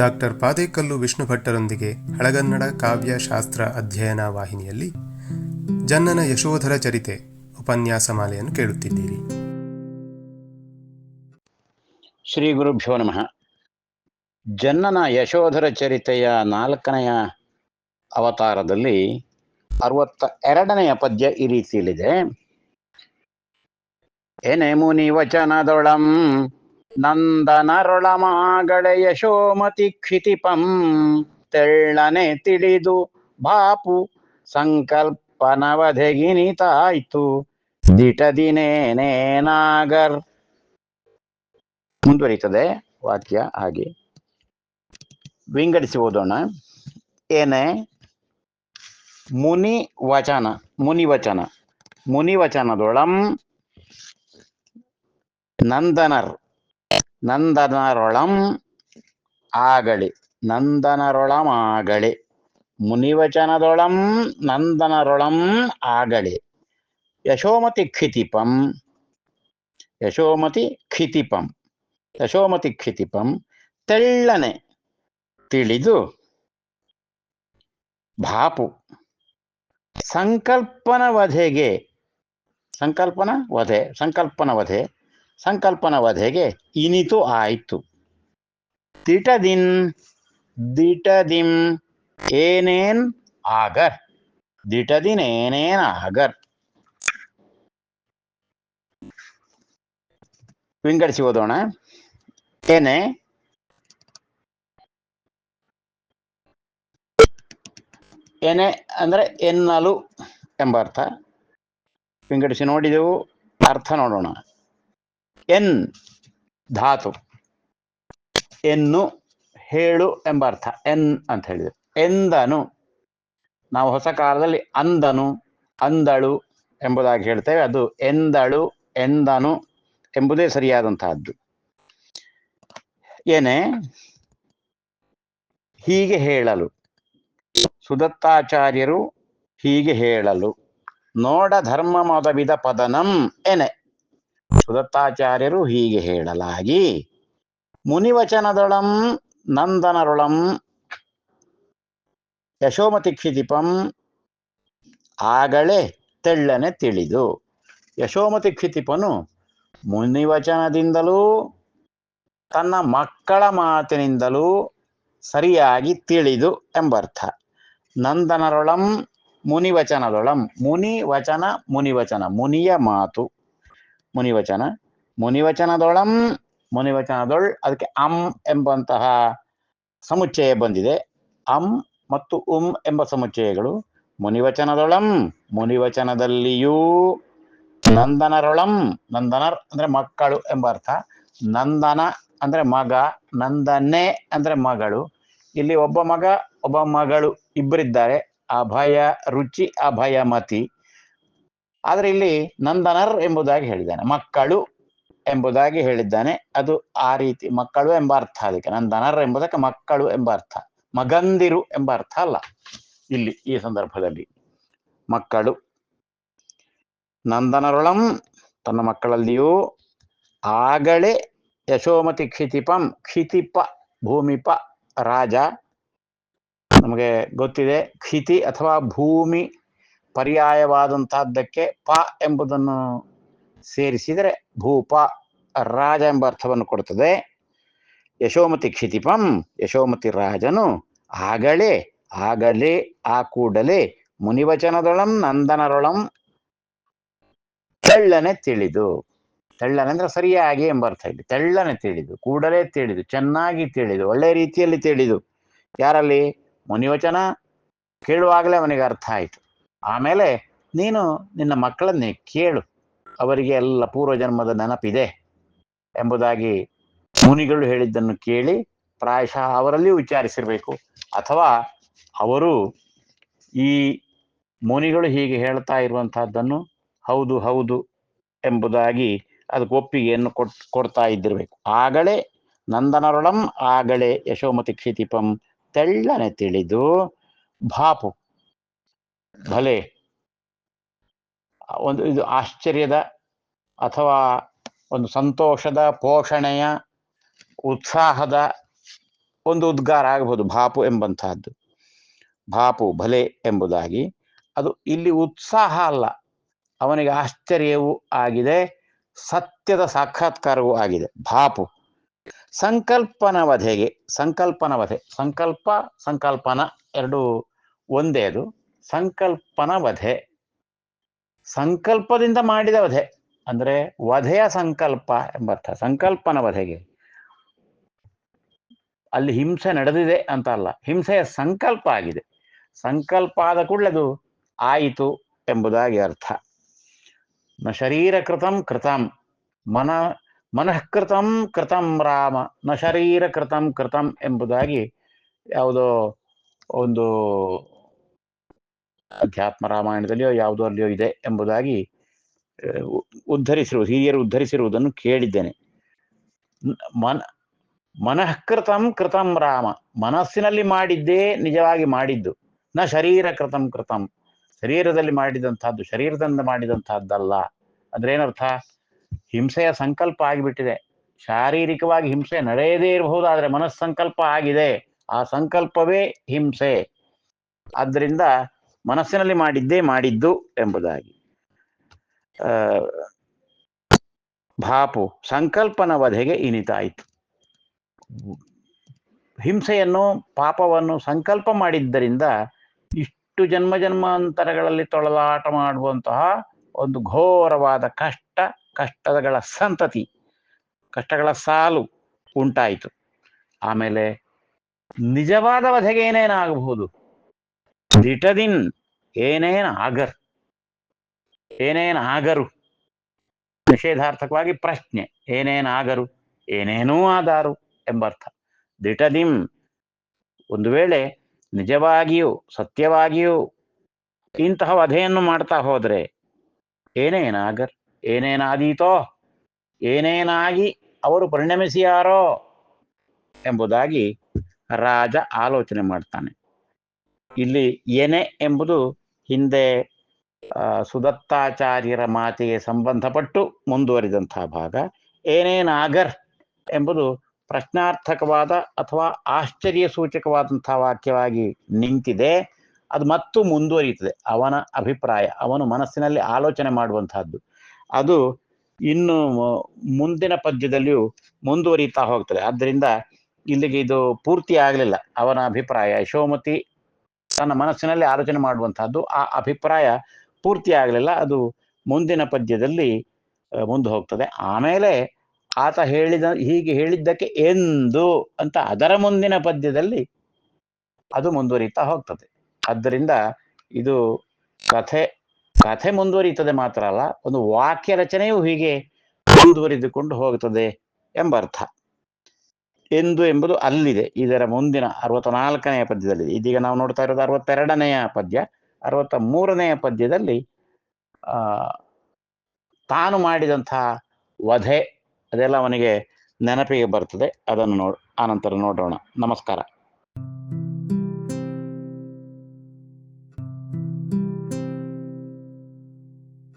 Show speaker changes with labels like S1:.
S1: Doctor Padekallu Vishnu ಭಟ್ಟರೊಂದಿಗೆ ಹಳಗನ್ನಡ ಕಾವ್ಯ ಶಾಸ್ತ್ರ ಅಧ್ಯಯನ ವಾಹಿನಿಯಲ್ಲಿ ಜನ್ನನ ಯಶೋಧರ ಚರಿತೆ ಉಪನ್ಯಾಸ ಮಾಲೆಯನ್ನು ಕೇಳುತ್ತಿದ್ದೀರಿ.
S2: ಶ್ರೀ ಗುರುಭ್ಯೋ ನಮಃ. ಜನ್ನನ ಯಶೋಧರ ಚರಿತೆಯ ನಾಲ್ಕನೆಯ ಅವತಾರದಲ್ಲಿ ಅರವತ್ತ ಎರಡನೆಯ ಪದ್ಯ ಈ ರೀತಿಯಲ್ಲಿದೆ. ಎನೆ ಮುನಿ ವಚನದೊಳಂ ನಂದನರೊಳಮಾಗಳೆ ಯಶೋಮತಿ ಕ್ಷಿತಿಪಂ ತೆಳ್ಳನೆ ತಿಳಿದು, ಬಾಪು, ಸಂಕಲ್ಪನವಧೆಗಿನಿತಾಯ್ತು ದಿಟದಿನೇನೇನಾಗರ್ ಮುಂದುವರಿತದೆ ವಾಕ್ಯ ಹಾಗೆ. ವಿಂಗಡಿಸಿ ಓದೋಣ. ಏನೇ, ಮುನಿ ವಚನ ಮುನಿ ವಚನ, ಮುನಿ ವಚನದೊಳಂ ನಂದನರ್. ನಂದನರೊಳಂ ಆಗಳಿ ನಂದನರೊಳಂ ಆಗಳಿ ಮುನಿವಚನದೊಳಂ ನಂದನರೊಳಂ ಆಗಳಿ ಯಶೋಮತಿ ಕ್ಷಿತಿಪಂ ಯಶೋಮತಿ ಕ್ಷಿತಿಪಂ ಯಶೋಮತಿ ಕ್ಷಿತಿಪಂ ತೆಳ್ಳನೆ ತಿಳಿದು ಭಾಪು, ಸಂಕಲ್ಪನ ವಧೆಗೆ, ಸಂಕಲ್ಪನ ವಧೆ ಸಂಕಲ್ಪನ ವಧೆ ಸಂಕಲ್ಪನ ಹೇಗೆ? ಇನಿತು ಆಯಿತು. ದಿಟದಿನ್, ದಿಟದಿಂ, ಏನೇನ್ ಆಗರ್? ದಿಟದಿನ್, ಏನೇನ್ ಆಗರ್? ವಿಂಗಡಿಸಿ ಓದೋಣ. ಏನೇ? ಏನೆ ಅಂದ್ರೆ ಎನ್ನಲು ಎಂಬ ಅರ್ಥ. ವಿಂಗಡಿಸಿ ನೋಡಿದೆವು. ಅರ್ಥ ನೋಡೋಣ. ಎನ್ ಧಾತು. ಎನ್ನು, ಹೇಳು ಎಂಬ ಅರ್ಥ. ಎನ್ ಅಂತ ಹೇಳಿದೆ ಎಂದನು. ನಾವು ಹೊಸ ಕಾಲದಲ್ಲಿ ಅಂದನು, ಅಂದಳು ಎಂಬುದಾಗಿ ಹೇಳ್ತೇವೆ. ಅದು ಎಂದಳು, ಎಂದನು ಎಂಬುದೇ ಸರಿಯಾದಂತಹದ್ದು. ಏನೇ? ಹೀಗೆ ಹೇಳಲು. ಸುದತ್ತಾಚಾರ್ಯರು ಹೀಗೆ ಹೇಳಲು. ನೋಡ ಧರ್ಮ ಮದವಿದ ಪದನಂ. ಎನೆ ಸುದತ್ತಾಚಾರ್ಯರು ಹೀಗೆ ಹೇಳಲಾಗಿ, ಮುನಿವಚನದೊಳಂ ನಂದನರೊಳಂ ಯಶೋಮತಿ ಕ್ಷಿತಿಪಂ ಆಗಲೇ ತೆಳ್ಳನೆ ತಿಳಿದು. ಯಶೋಮತಿ ಕ್ಷಿತಿಪನು ಮುನಿವಚನದಿಂದಲೂ ತನ್ನ ಮಕ್ಕಳ ಮಾತಿನಿಂದಲೂ ಸರಿಯಾಗಿ ತಿಳಿದು ಎಂಬರ್ಥ. ನಂದನರೊಳಂ ಮುನಿವಚನದೊಳಂ ಮುನಿ ವಚನ ಮುನಿವಚನ ಮುನಿಯ ಮಾತು. ಮುನಿವಚನ. ಮುನಿವಚನದೊಳಂ, ಮುನಿವಚನದೊಳ್, ಅದಕ್ಕೆ ಅಂ ಎಂಬಂತಹ ಸಮುಚ್ಚಯ ಬಂದಿದೆ. ಅಂ ಮತ್ತು ಉಂ ಎಂಬ ಸಮುಚ್ಚಯಗಳು. ಮುನಿವಚನದೊಳಂ, ಮುನಿವಚನದಲ್ಲಿಯೂ ನಂದನರೊಳಂ, ನಂದನರ್ ಅಂದ್ರೆ ಮಕ್ಕಳು ಎಂಬ ಅರ್ಥ. ನಂದನ ಅಂದ್ರೆ ಮಗ, ನಂದನೆ ಅಂದ್ರೆ ಮಗಳು. ಇಲ್ಲಿ ಒಬ್ಬ ಮಗ, ಒಬ್ಬ ಮಗಳು ಇಬ್ಬರಿದ್ದಾರೆ. ಅಭಯ ರುಚಿ, ಅಭಯಮತಿ. ಆದ್ರೆ ಇಲ್ಲಿ ನಂದನರ್ ಎಂಬುದಾಗಿ ಹೇಳಿದ್ದಾನೆ, ಮಕ್ಕಳು ಎಂಬುದಾಗಿ ಹೇಳಿದ್ದಾನೆ. ಅದು ಆ ರೀತಿ, ಮಕ್ಕಳು ಎಂಬ ಅರ್ಥ ಅದಕ್ಕೆ. ನಂದನರ್ ಎಂಬುದಕ್ಕೆ ಮಕ್ಕಳು ಎಂಬ ಅರ್ಥ. ಮಗಂದಿರು ಎಂಬ ಅರ್ಥ ಅಲ್ಲ ಇಲ್ಲಿ ಈ ಸಂದರ್ಭದಲ್ಲಿ. ಮಕ್ಕಳು, ನಂದನರುಳಂ, ತನ್ನ ಮಕ್ಕಳಲ್ಲಿಯೂ ಆಗಲೇ ಯಶೋಮತಿ ಕ್ಷಿತಿಪಂ, ಕ್ಷಿತಿಪ ಭೂಮಿಪ ರಾಜ. ನಮಗೆ ಗೊತ್ತಿದೆ, ಕ್ಷಿತಿ ಅಥವಾ ಭೂಮಿ ಪರ್ಯಾಯವಾದಂತಹದ್ದಕ್ಕೆ ಪ ಎಂಬುದನ್ನು ಸೇರಿಸಿದರೆ ಭೂಪ ರಾಜ ಎಂಬ ಅರ್ಥವನ್ನು ಕೊಡುತ್ತದೆ. ಯಶೋಮತಿ ಕ್ಷಿತಿಪಂ, ಯಶೋಮತಿ ರಾಜನು, ಆಗಲೇ ಆಗಲೇ, ಆ ಕೂಡಲೇ, ಮುನಿವಚನದೊಳಂ, ನಂದನರೊಳಂ, ತೆಳ್ಳನೆ ತಿಳಿದು. ತೆಳ್ಳನೆ ಅಂದ್ರೆ ಸರಿಯಾಗಿ ಎಂಬ ಅರ್ಥ ಇಲ್ಲಿ. ತೆಳ್ಳನೆ ತಿಳಿದು, ಕೂಡಲೇ ತಿಳಿದು, ಚೆನ್ನಾಗಿ ತಿಳಿದು, ಒಳ್ಳೆ ರೀತಿಯಲ್ಲಿ ತಿಳಿದು. ಯಾರಲ್ಲಿ? ಮುನಿವಚನ ಕೇಳುವಾಗಲೇ ಅವನಿಗೆ ಅರ್ಥ ಆಯಿತು. ಆಮೇಲೆ ನೀನು ನಿನ್ನ ಮಕ್ಕಳನ್ನೇ ಕೇಳು. ಅವರಿಗೆ ಎಲ್ಲ ಪೂರ್ವಜನ್ಮದ ನೆನಪಿದೆ ಎಂಬುದಾಗಿ ಮುನಿಗಳು ಹೇಳಿದ್ದನ್ನು ಕೇಳಿ ಪ್ರಾಯಶಃ ಅವರಲ್ಲಿಯೂ ವಿಚಾರಿಸಿರ್ಬೇಕು. ಅಥವಾ ಅವರು ಈ ಮುನಿಗಳು ಹೀಗೆ ಹೇಳ್ತಾ ಇರುವಂತಹದ್ದನ್ನು ಹೌದು ಹೌದು ಎಂಬುದಾಗಿ ಅದಕ್ಕೆ ಒಪ್ಪಿಗೆಯನ್ನು ಕೊಟ್ ಕೊಡ್ತಾ ಇದ್ದಿರ್ಬೇಕು. ಆಗಲೇ ನಂದನರೊಳಂ ಆಗಲೇ ಯಶೋಮತಿ ಕ್ಷಿತಿಪಂ ತೆಳ್ಳನೆ ತಿಳಿದು ಭಾಪು ಭಲೆ. ಒಂದು ಇದು ಆಶ್ಚರ್ಯದ ಅಥವಾ ಒಂದು ಸಂತೋಷದ ಪೋಷಣೆಯ ಉತ್ಸಾಹದ ಒಂದು ಉದ್ಗಾರ ಆಗಬಹುದು. ಭಾಪು ಎಂಬಂತಹದ್ದು. ಭಾಪು ಭಲೆ ಎಂಬುದಾಗಿ. ಅದು ಇಲ್ಲಿ ಉತ್ಸಾಹ ಅಲ್ಲ. ಅವನಿಗೆ ಆಶ್ಚರ್ಯವೂ ಆಗಿದೆ, ಸತ್ಯದ ಸಾಕ್ಷಾತ್ಕಾರವೂ ಆಗಿದೆ. ಭಾಪು. ಸಂಕಲ್ಪನ ವಧೆಗೆ ಸಂಕಲ್ಪನ ವಧೆ ಸಂಕಲ್ಪ, ಸಂಕಲ್ಪನ ಎರಡು ಒಂದೇ ಅದು. ಸಂಕಲ್ಪನ ವಧೆ ಸಂಕಲ್ಪದಿಂದ ಮಾಡಿದ ವಧೆ. ಅಂದ್ರೆ ವಧೆಯ ಸಂಕಲ್ಪ ಎಂಬರ್ಥ ಸಂಕಲ್ಪನ ವಧೆಗೆ ಅಲ್ಲಿ ಹಿಂಸೆ ನಡೆದಿದೆ ಅಂತ ಅಲ್ಲ. ಹಿಂಸೆಯ ಸಂಕಲ್ಪ ಆಗಿದೆ. ಸಂಕಲ್ಪ ಆದ ಕೂಡಲೇ ಅದು ಆಯಿತು ಎಂಬುದಾಗಿ ಅರ್ಥ. ನ ಶರೀರ ಕೃತಂ ಕೃತಂ. ಮನ ಮನಃಕೃತಂ ಕೃತಂ ರಾಮ. ನ ಶರೀರ ಕೃತಂ ಕೃತಂ ಎಂಬುದಾಗಿ ಯಾವುದೋ ಒಂದು ಅಧ್ಯಾತ್ಮ ರಾಮಾಯಣದಲ್ಲಿಯೋ ಯಾವುದೋ ಅಲ್ಲಿಯೋ ಇದೆ ಎಂಬುದಾಗಿ ಉದ್ಧರಿಸಿರುವುದು ಹಿರಿಯರು ಉದ್ಧರಿಸಿರುವುದನ್ನು ಕೇಳಿದ್ದೇನೆ. ಮನ ಮನಃಕೃತಂ ಕೃತಂ ರಾಮ. ಮನಸ್ಸಿನಲ್ಲಿ ಮಾಡಿದ್ದೇ ನಿಜವಾಗಿ ಮಾಡಿದ್ದು. ನ ಶರೀರ ಕೃತಂ ಕೃತಂ. ಶರೀರದಲ್ಲಿ ಮಾಡಿದಂತಹದ್ದು ಶರೀರದಿಂದ ಮಾಡಿದಂತಹದ್ದಲ್ಲ ಅಂದ್ರೆ ಏನರ್ಥ ಹಿಂಸೆಯ ಸಂಕಲ್ಪ ಆಗಿಬಿಟ್ಟಿದೆ. ಶಾರೀರಿಕವಾಗಿ ಹಿಂಸೆ ನಡೆಯದೇ ಇರಬಹುದು, ಆದರೆ ಮನಸ್ಸಂಕಲ್ಪ ಆಗಿದೆ. ಆ ಸಂಕಲ್ಪವೇ ಹಿಂಸೆ. ಆದ್ದರಿಂದ ಮನಸ್ಸಿನಲ್ಲಿ ಮಾಡಿದ್ದೇ ಮಾಡಿದ್ದು ಎಂಬುದಾಗಿ. ಭಾಪು ಸಂಕಲ್ಪನ ವಧೆಗೆ ಇನಿತಾಯಿತು? ಹಿಂಸೆಯನ್ನು, ಪಾಪವನ್ನು ಸಂಕಲ್ಪ ಮಾಡಿದ್ದರಿಂದ ಇಷ್ಟು ಜನ್ಮ ಜನ್ಮಾಂತರಗಳಲ್ಲಿ ತೊಳಲಾಟ ಮಾಡುವಂತಹ ಒಂದು ಘೋರವಾದ ಕಷ್ಟ, ಕಷ್ಟಗಳ ಸಂತತಿ, ಕಷ್ಟಗಳ ಸಾಲು ಉಂಟಾಯಿತು. ಆಮೇಲೆ ನಿಜವಾದ ವಧೆಗೆ ಏನೇನಾಗಬಹುದು? ದಿಟದಿನ್ ಏನೇನ್ ಆಗರ್, ಏನೇನ್ ಆಗರು? ನಿಷೇಧಾರ್ಥಕವಾಗಿ ಪ್ರಶ್ನೆ, ಏನೇನ್ ಆಗರು, ಏನೇನೂ ಆದಾರು ಎಂಬರ್ಥ. ದಿಟದಿಂ ಒಂದು ವೇಳೆ ನಿಜವಾಗಿಯೂ, ಸತ್ಯವಾಗಿಯೂ ಇಂತಹ ವಧೆಯನ್ನು ಮಾಡ್ತಾ ಹೋದ್ರೆ ಏನೇನಾಗರ್ ಏನೇನಾದೀತೋ ಏನೇನಾಗಿ ಅವರು ಪರಿಣಮಿಸಿಯಾರೋ ಎಂಬುದಾಗಿ ರಾಜ ಆಲೋಚನೆ ಮಾಡ್ತಾನೆ. ಇಲ್ಲಿ ಎನೆ ಎಂಬುದು ಹಿಂದೆ ಸುದತ್ತಾಚಾರ್ಯರ ಮಾತಿಗೆ ಸಂಬಂಧಪಟ್ಟು ಮುಂದುವರಿದಂತಹ ಭಾಗ. ಏನೇನಾಗರ್ ಎಂಬುದು ಪ್ರಶ್ನಾರ್ಥಕವಾದ ಅಥವಾ ಆಶ್ಚರ್ಯ ಸೂಚಕವಾದಂತಹ ವಾಕ್ಯವಾಗಿ ನಿಂತಿದೆ. ಅದು ಮತ್ತು ಮುಂದುವರಿಯುತ್ತದೆ. ಅವನ ಅಭಿಪ್ರಾಯ, ಅವನು ಮನಸ್ಸಿನಲ್ಲಿ ಆಲೋಚನೆ ಮಾಡುವಂತಹದ್ದು ಅದು ಇನ್ನು ಮುಂದಿನ ಪದ್ಯದಲ್ಲಿಯೂ ಮುಂದುವರಿಯುತ್ತಾ ಹೋಗ್ತದೆ. ಆದ್ದರಿಂದ ಇಲ್ಲಿಗೆ ಇದು ಪೂರ್ತಿ ಆಗಲಿಲ್ಲ. ಅವನ ಅಭಿಪ್ರಾಯ, ಯಶೋಮತಿ ತನ್ನ ಮನಸ್ಸಿನಲ್ಲಿ ಆಲೋಚನೆ ಮಾಡುವಂತಹದ್ದು, ಆ ಅಭಿಪ್ರಾಯ ಪೂರ್ತಿ ಆಗಲಿಲ್ಲ. ಅದು ಮುಂದಿನ ಪದ್ಯದಲ್ಲಿ ಮುಂದೆ ಹೋಗ್ತದೆ ಆಮೇಲೆ ಆತ ಹೇಳಿದ, ಹೀಗೆ ಹೇಳಿದ್ದಕ್ಕೆ ಎಂದು ಅಂತ ಅದರ ಮುಂದಿನ ಪದ್ಯದಲ್ಲಿ ಅದು ಮುಂದುವರಿತಾ ಹೋಗ್ತದೆ. ಆದ್ದರಿಂದ ಇದು ಕಥೆ ಕಥೆ ಮುಂದುವರಿಯುತ್ತದೆ ಮಾತ್ರ ಅಲ್ಲ, ಒಂದು ವಾಕ್ಯ ರಚನೆಯು ಹೀಗೆ ಮುಂದುವರಿದುಕೊಂಡು ಹೋಗುತ್ತದೆ ಎಂಬ ಅರ್ಥ ಎಂದು ಎಂಬುದು ಅಲ್ಲಿದೆ. ಇದರ ಮುಂದಿನ ಅರವತ್ತ ನಾಲ್ಕನೆಯ ಪದ್ಯದಲ್ಲಿದೆ. ಇದೀಗ ನಾವು ನೋಡ್ತಾ ಇರೋದು ಅರವತ್ತೆರಡನೆಯ ಪದ್ಯ. ಅರವತ್ತ ಮೂರನೆಯ ಪದ್ಯದಲ್ಲಿ, ಆ, ತಾನು ಮಾಡಿದಂತಹ ವಧೆ ಅದೆಲ್ಲ ಅವನಿಗೆ ನೆನಪಿಗೆ ಬರ್ತದೆ. ಅದನ್ನು ನೋಡ್ ಆನಂತರ ನೋಡೋಣ. ನಮಸ್ಕಾರ.